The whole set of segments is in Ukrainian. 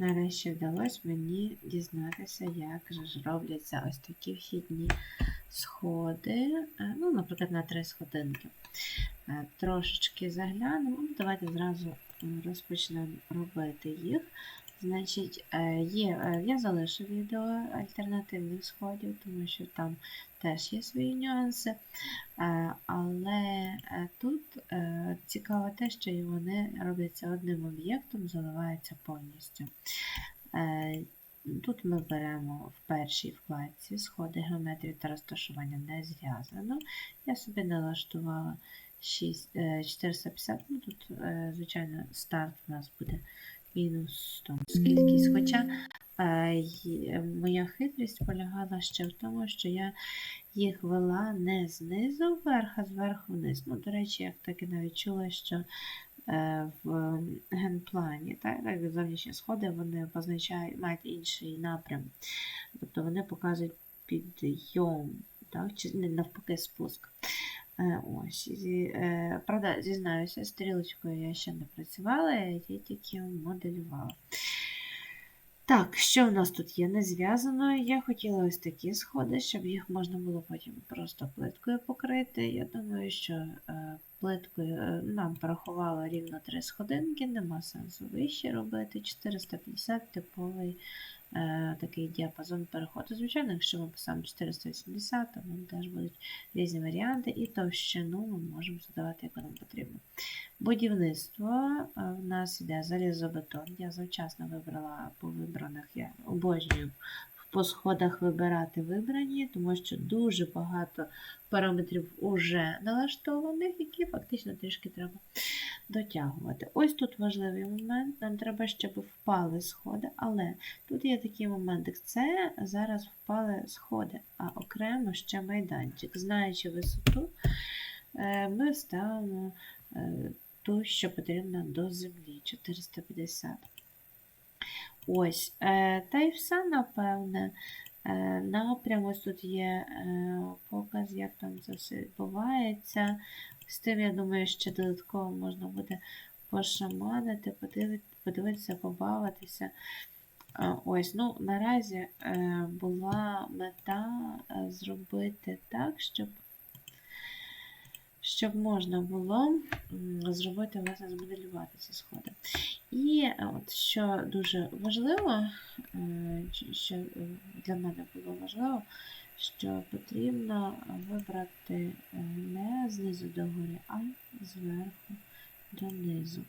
Нарешті вдалося мені дізнатися, як же ж робляться ось такі вхідні сходи. Е, Ну, наприклад, на три сходинки. Е, Трошечки заглянемо. Давайте зразу розпочнемо робити їх. Значить, е, є, е, я залишу відео альтернативних сходів, тому що там теж є свої нюанси. Е, Але тут цікаво те, що вони робляться одним об'єктом, заливаються повністю. Тут ми беремо в першій вкладці сходи геометрії та розташування не зв'язано. Я собі налаштувала 6, е, 450. Ну, тут, звичайно, старт у нас буде мінус там, скількись. Хоча е, моя хитрість полягала ще в тому, що я їх вела не знизу вверх, а зверху вниз. Ну, до речі, я так і навіть чула, що е, в генплані, так, зовнішні сходи вони позначають, мають інший напрям. Тобто вони показують підйом, так, чи навпаки спуск. Е, Ось, е, правда, зізнаюся, стрілочкою я ще не працювала, я тільки моделювала. Так, що в нас тут є не зв'язано? Я хотіла ось такі сходи, щоб їх можна було потім просто плиткою покрити. Я думаю, що е, плиткою нам порахувало рівно 3 сходинки, нема сенсу вище робити. 450 типовий такий діапазон переходу. Звичайно, якщо ми писали 480, то нам теж будуть різні варіанти, і товщину ми можемо задавати, як нам потрібно. Будівництво е, в нас йде залізобетон. Я завчасно вибрала по вибраних, я обожнюю по сходах вибирати вибрані, тому що дуже багато параметрів уже налаштованих, які фактично трішки треба дотягувати. Ось тут важливий момент, нам треба, щоб впали сходи, але тут є такий момент, це зараз впали сходи, а окремо ще майданчик. Знаючи висоту, е, ми ставимо е, ту, що потрібно до землі 450. Ось, е, та й все, напевне. Е, Напрям, ось тут є е, показ, як там це все відбувається. З тим, я думаю, ще додатково можна буде пошаманити, подивити, подивитися, побавитися. Ось, ну, наразі була мета зробити так, щоб, щоб можна було зробити, власне, змоделювати ці сходи. І е, от що дуже важливо, е, що для мене було важливо, що потрібно вибрати е, не знизу до гори, а зверху донизу.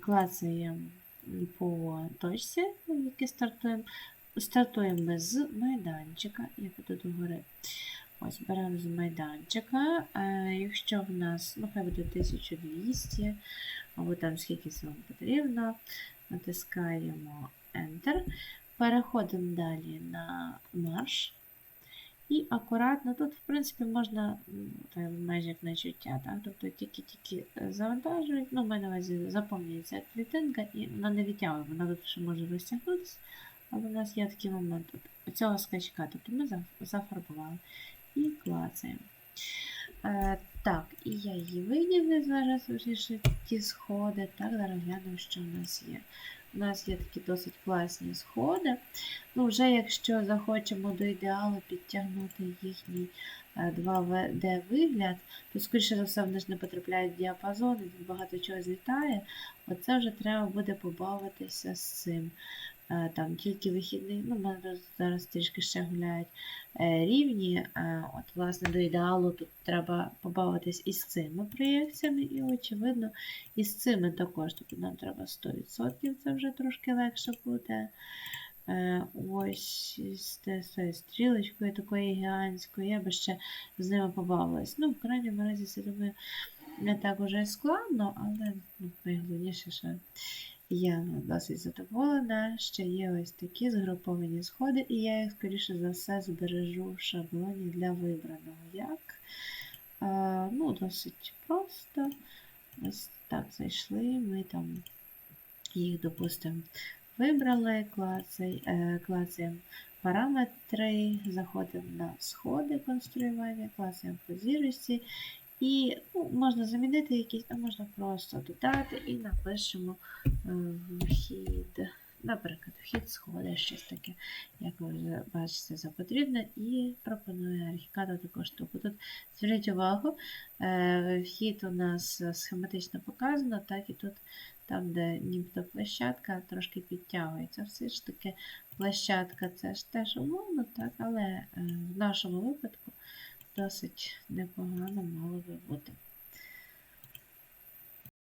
Клацаємо по точці, які стартуємо. Стартуємо з майданчика, я піду до гори. Ось беремо з майданчика. Е, Якщо в нас, ну хай буде 1200, або там скільки вам потрібно, натискаємо Enter. Переходимо далі на марш. І акуратно тут, в принципі, можна м, так, майже як на чуття, так? тобто тільки-тільки е, завантажують, ну, в мене на увазі заповнюється клітинка і вона не відтягує, вона тут ще може розтягнутися, але в нас є такий момент цього скачка, тобто ми зафарбували і клацаємо. Е, так, і я її виділю зараз вже ті сходи. Так, зараз глянемо, що в нас є. У нас є такі досить класні сходи. Ну, вже якщо захочемо до ідеалу підтягнути їхній 2D вигляд, то, скоріше за все, вони ж не потрапляють в діапазон, багато чого злітає. Оце вже треба буде побавитися з цим. Е, Там тільки вихідний, ну, мене зараз трішки ще гуляють е, рівні. Е, От, власне, до ідеалу тут треба побавитись із цими проєкціями, і, очевидно, і з цими також. Тобто нам треба 100%, це вже трошки легше буде. Ось з стрілочкою такою гігантською, я би ще з ними побавилась. Ну, в крайньому разі, це думаю, не так уже складно, але ну, найголовніше, що я досить задоволена, що є ось такі згруповані сходи, і я їх, скоріше за все, збережу в шаблоні для вибраного. Як? Ну, досить просто. Ось так зайшли, ми там їх, допустимо, вибрали, е, клацаємо параметри, заходимо на сходи конструювання, клацаємо по зірочці. І ну, можна замінити якісь, а можна просто додати і напишемо е, вхід. наприклад, вхід сходи, щось таке, як ви вже бачите, за потрібне, і пропонує архікада таку штуку. Тут зверніть увагу, е, вхід у нас схематично показано, так і тут, там, де нібито площадка, трошки підтягується. Все ж таки площадка це ж теж умовно, так, але е, в нашому випадку досить непогано мало бути.